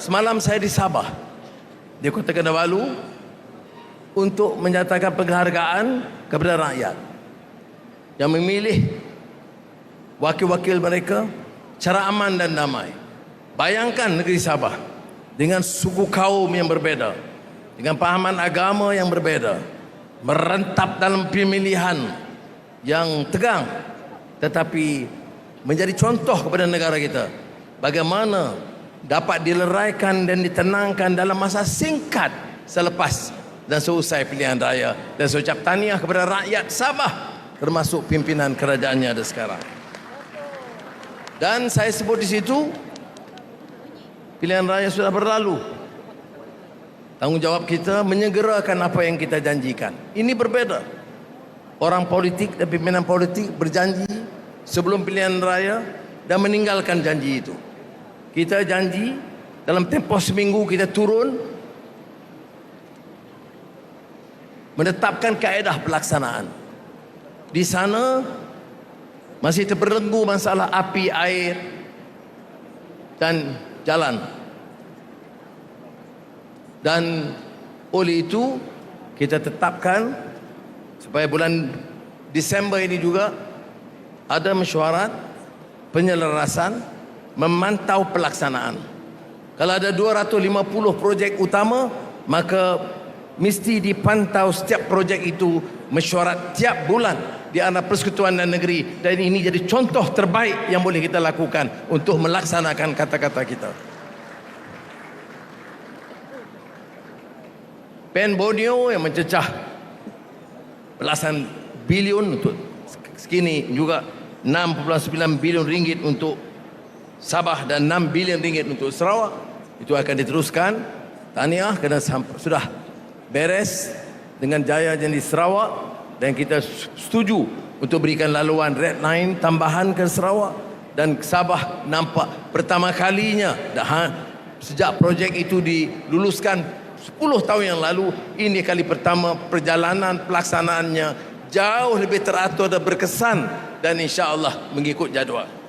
Semalam saya di Sabah, di Kota Kinabalu, untuk menyatakan penghargaan kepada rakyat. Yang memilih wakil-wakil mereka secara aman dan damai. Bayangkan negeri Sabah dengan suku kaum yang berbeza, dengan pahaman agama yang berbeza, merentap dalam pemilihan yang tegang tetapi menjadi contoh kepada negara kita. Bagaimana dapat dileraikan dan ditenangkan dalam masa singkat selepas dan seusai pilihan raya. Dan saya ucap tahniah kepada rakyat Sabah termasuk pimpinan kerajaannya ada sekarang. Dan saya sebut di situ pilihan raya sudah berlalu. Tanggungjawab kita menyegerakan apa yang kita janjikan. Ini berbeza. Orang politik dan pimpinan politik berjanji sebelum pilihan raya dan meninggalkan janji itu. Kita janji dalam tempoh seminggu kita turun menetapkan kaedah pelaksanaan. Di sana masih terbelenggu masalah api, air dan jalan. Dan oleh itu kita tetapkan supaya bulan Disember ini juga ada mesyuarat penyelarasan memantau pelaksanaan. Kalau ada 250 projek utama, maka mesti dipantau setiap projek itu mesyuarat tiap bulan di antara persekutuan dan negeri dan ini jadi contoh terbaik yang boleh kita lakukan untuk melaksanakan kata-kata kita. Pen Borneo yang mencecah belasan bilion untuk sekini juga 6.9 bilion ringgit untuk Sabah dan 6 bilion ringgit untuk Sarawak. Itu akan diteruskan. Tahniah kerana sudah beres dengan jaya yang di Sarawak. Dan kita setuju untuk berikan laluan red line tambahan ke Sarawak. Dan Sabah nampak pertama kalinya dah ha, sejak projek itu diluluskan 10 tahun yang lalu ini kali pertama perjalanan pelaksanaannya jauh lebih teratur dan berkesan dan insya Allah mengikut jadual.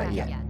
代言。